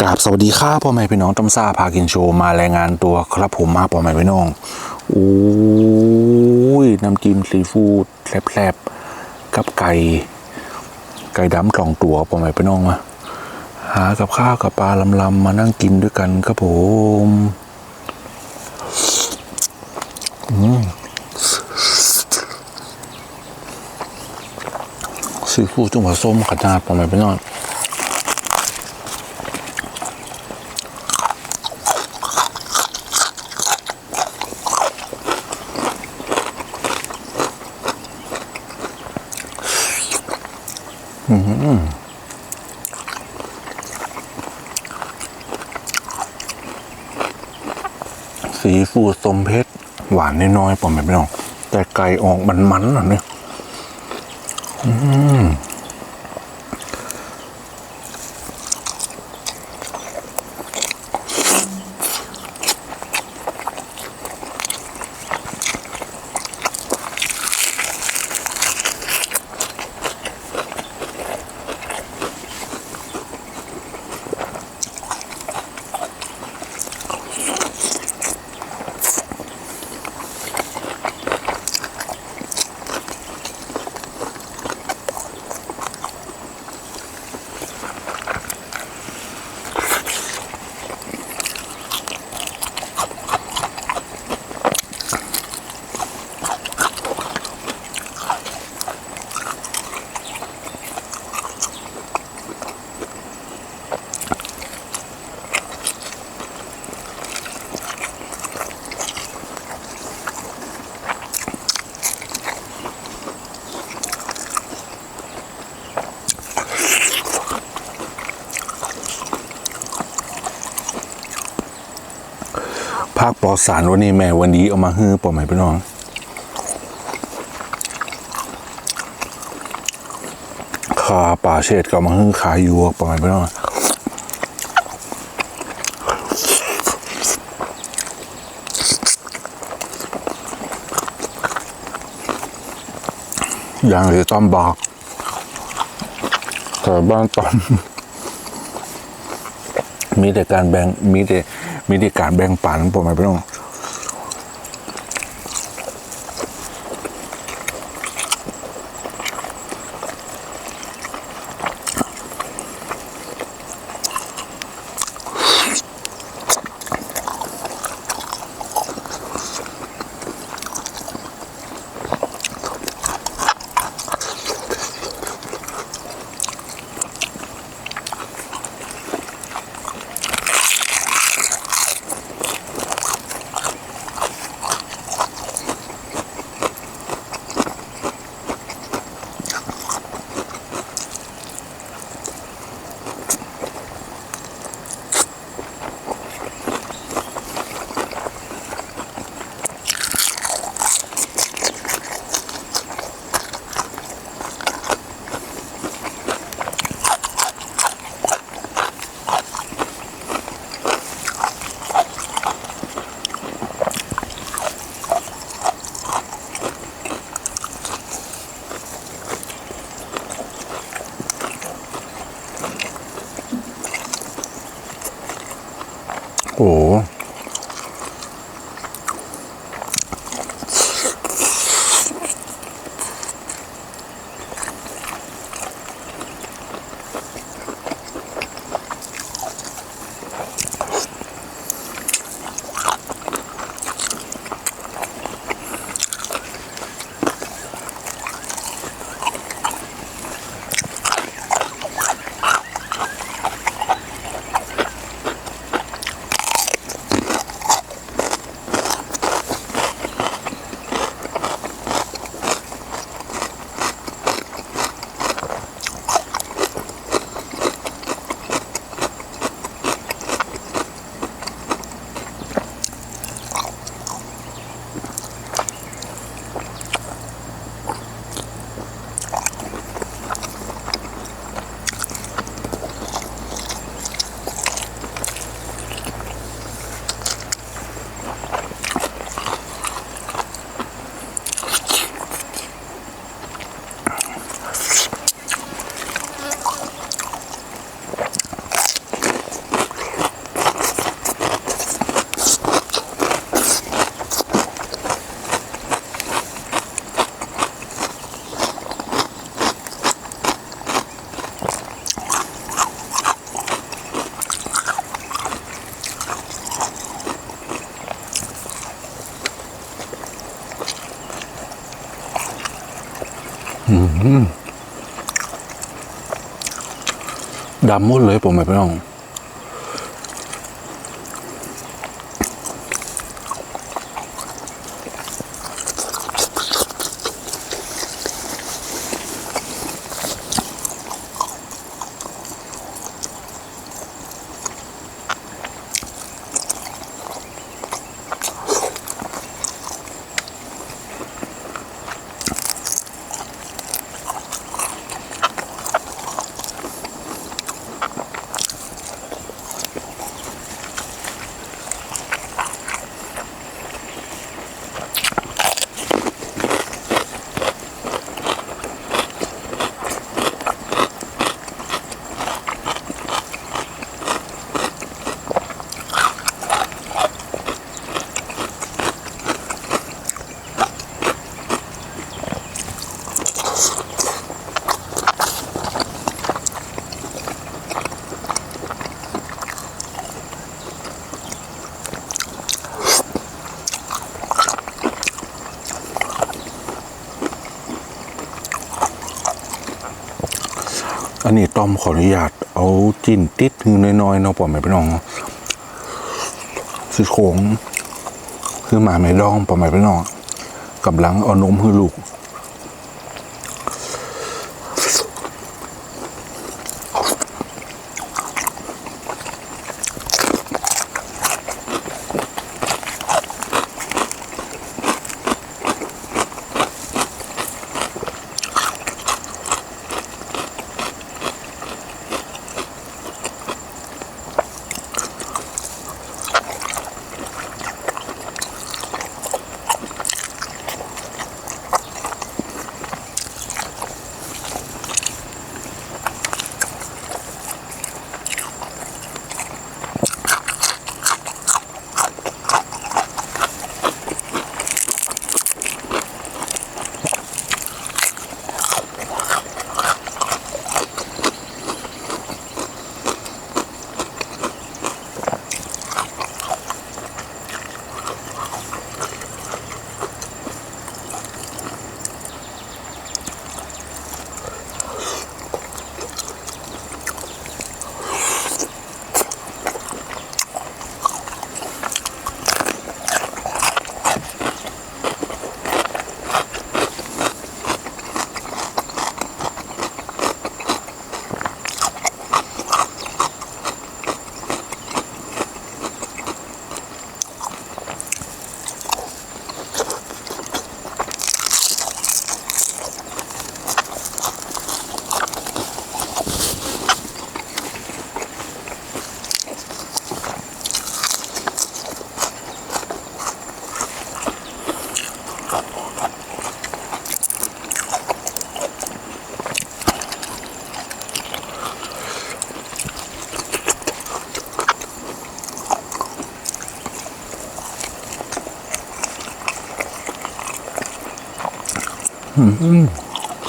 กราบสวัสดีครับพ่อแม่พี่น้องต้มซาพากินโชว์มารายงานตัวครับผมมาพ่อแม่พี่น้องโอ้ยน้ำจิ้มซีฟู้ดแซ่บๆกับไก่ ไก่ดำสองตัวพ่อแม่พี่น้องมาหากับข้าวกับปลาลำๆมานั่งกินด้วยกันครับผมอืมซีฟู้ดจุ่มผสมขนาดพ่อแม่พี่น้อง สีฟูดสมเพชรหวานน้อยๆผมไม่น้องแต่ไก่ออกมันๆหน่อยเนี่ยอืมภาคปลอดสารวันนี้แม่วันนี้เอามาฮื้อป่อไหมพี่น้องขาป่าเชดก็มาฮื้อขายอยู่อไหมพี่น้องอย่างที่ต้อมบอกแต่บ้านต้อมมีแต่การแบ่งมีแต่ มีแต่การแบ่งปันผมไม่ต้อง ดำหมดเลยผมไม่พี่น้อง อันนี้ต้อมขออนุญาตเอาจิ้นติดหือน้อยๆเนาะผมไม่เป็น้องคือโค้งคือหมาไม่ดองผมไม่พี่น้องกำลังเอานมให้ลูก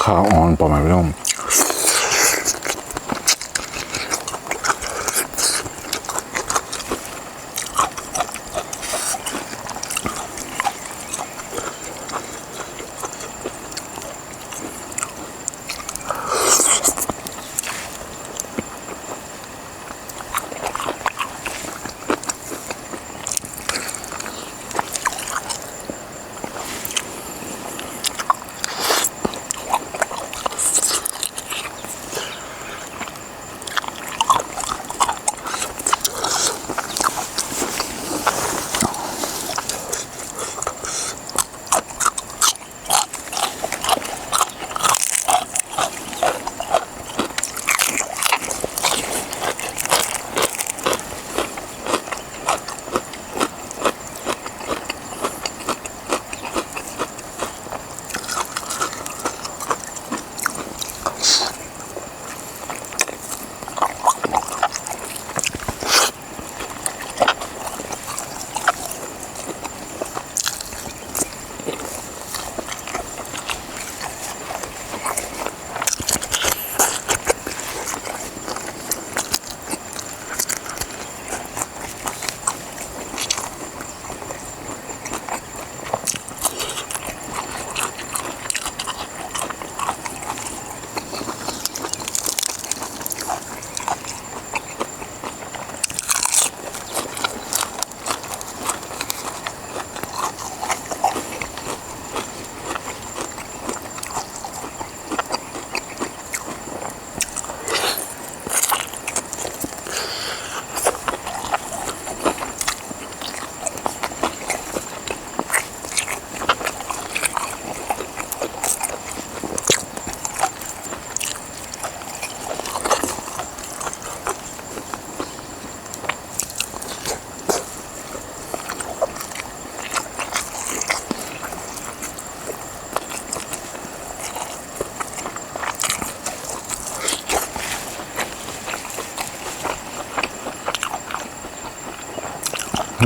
ข้าวอ่อนประมาณพี่น้อง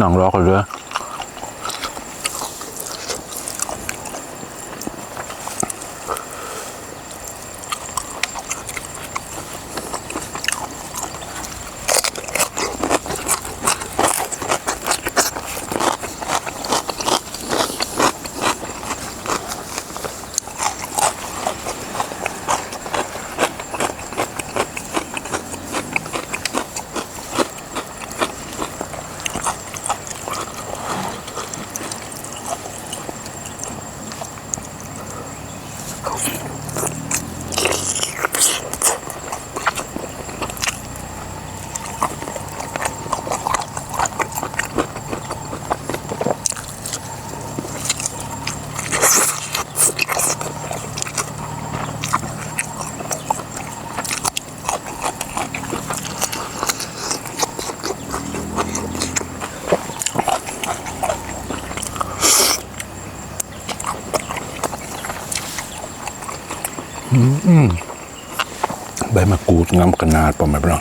หนังรอกันเลย ใบ มะกรูดงำขนาดประมาณนั้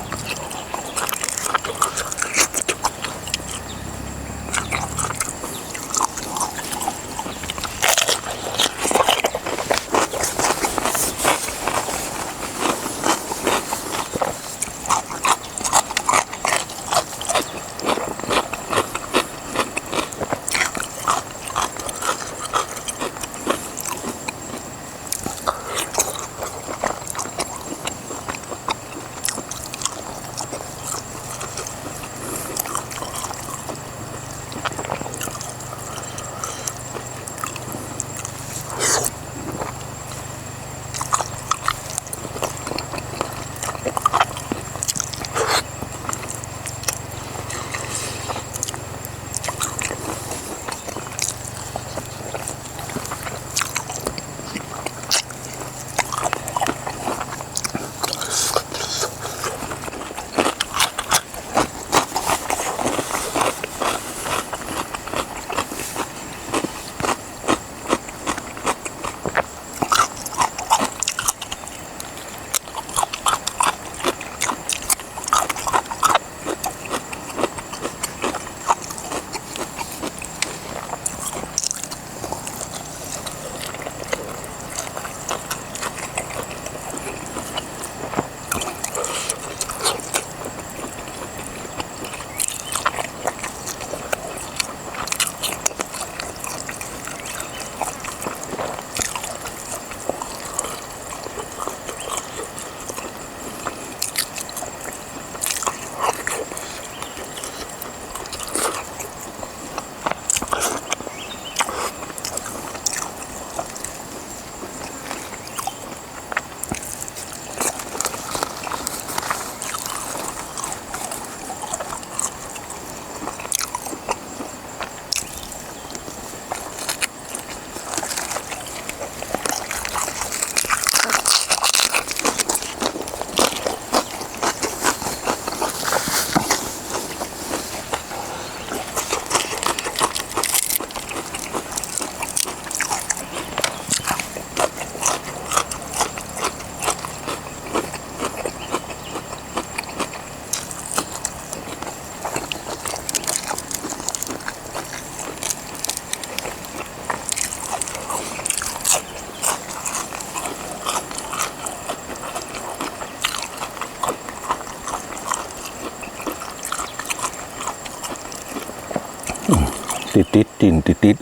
ติดติดตินติดติด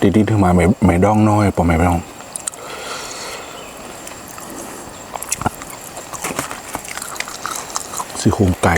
ติดติดถึงมาไม่ไม่ดองน้อยปอไม่ดองซี่โครงไก่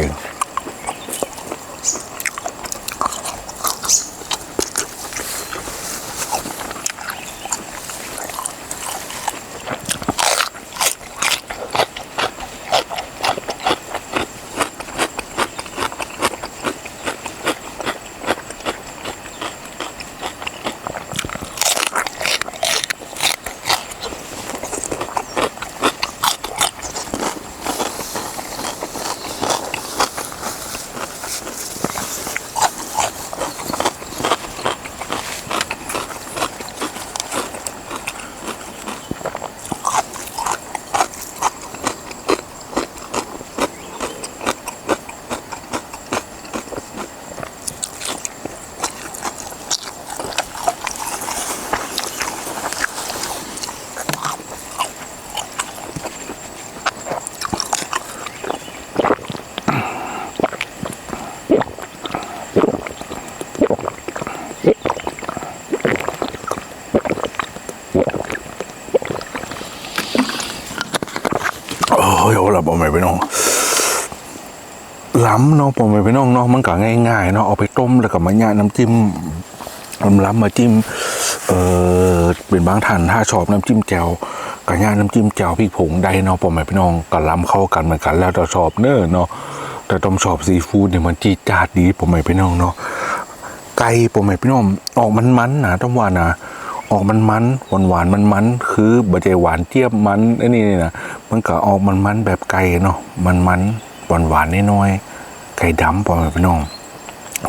เนาะผมไม่ไปน้องเนาะมันก็ง่ายๆเนาะเอาไปต้มแล้วก็มาย่างน้ำจิ้มล้ำๆมาจิ้มเออเป็นบางท่านถ้าชอบน้ำจิ้มแจ่วก็ย่าน้ำจิ้มแจ่วพริกผงได้เนาะผมไม่ไปน้องก็ล้ำเข้ากันเหมือนกัน แล้วแต่ชอบเน้อเนาะแต่ต้มชอบซีฟู้ดเนี่ยมันจีดจาดดีผมไม่ไปน้องเนาะไก่ผมไม่พี่น้องออกมันมันๆนะต้องว่านะออกมันมันหวานหวานมันมันๆคือบะเจหวานเจี๊ยบมันไอ้นี่นี่นะมันก็ออกมันมันๆแบบไก่เนาะมันมันหวานหวานน้อยๆ ไก่ดำผมไม่พี่น้อง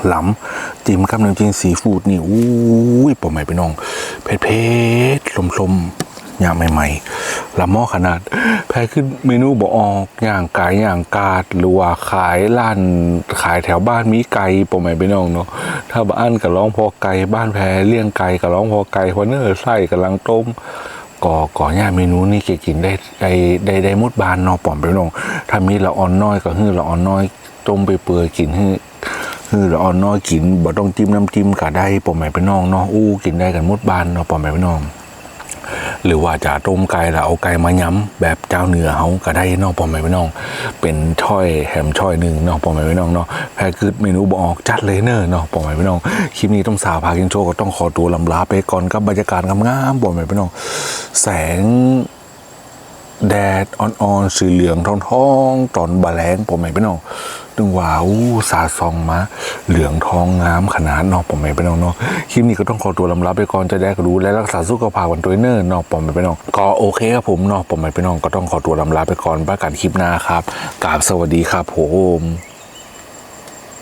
หล้ำจิ้มกับน้ำจิ้มซีฟู้ดนี่อู้ยผมไม่พี่น้องเผ็ดเผ็ดลมลมย่างใหม่ๆละหม้อขนาด แพ้ขึ้นเมนูบอกออกย่างไก่อย่างกาดหรือว่าขายร้านขายแถวบ้านมีไก่ผมไม่พี่น้องเนาะถ้าบ้านกับร้องพอไก่บ้านแพรเลี้ยงไก่กับร้องพอไก่พอเนอร์ไส้กำลังต้มก่อก่อย่างเมนูนี่เกกินได้ได้ได้ได้มุดบานเนอปอมไปน้องถ้ามีละอ่อนน้อยก็ฮื้อละอ่อนน้อย ต้มไปเปื่อยกินฮื้อฮื้อละอ่อนน้อยกินบ่ต้องจิ้มน้ำจิ้มก็ได้ปอมแม่ไปน้องเนาะอู้กินได้กันมุดบานเนาะปอมแม่ไปน้องหรือว่าจะต้มไก่แล้วเอาไก่มาย้ำแบบเจ้าเหนือเขาก็ได้นอกปอมไม่น้อง เป็นช่อยแฮมช่อยหนึ่งนอกปอมไม่น้องเนาะแพ้คือเมนูบอกจัดเลยเนอะเนาะปอมไม่น้องคลิปนี้ต้องสาวพากินโชว์ก็ต้องขอตัวลำลาไปก่อนกับบรรยากาศงามๆปอมไม่น้อง แสงแดดอ่อนๆสีเหลืองทองๆตอนบะแรงผมไม่ไปน้องึงว้าวสาซองมะ เหลืองทองงามขนาดนอกผมไม่ไปน้องเนาะคลิปนี้ก็ต้องขอตัวลำลาไปก่อนจะได้รู้และรักษาสุขภาพกันตัวเนอร์นอกผมไม่ไปน้องก็โอเคครับผมนอกผมไม่ไปน้องก็ต้องขอตัวลำลาไปก่อนประกันคลิปหน้าครับกราบสวัสดีครับผม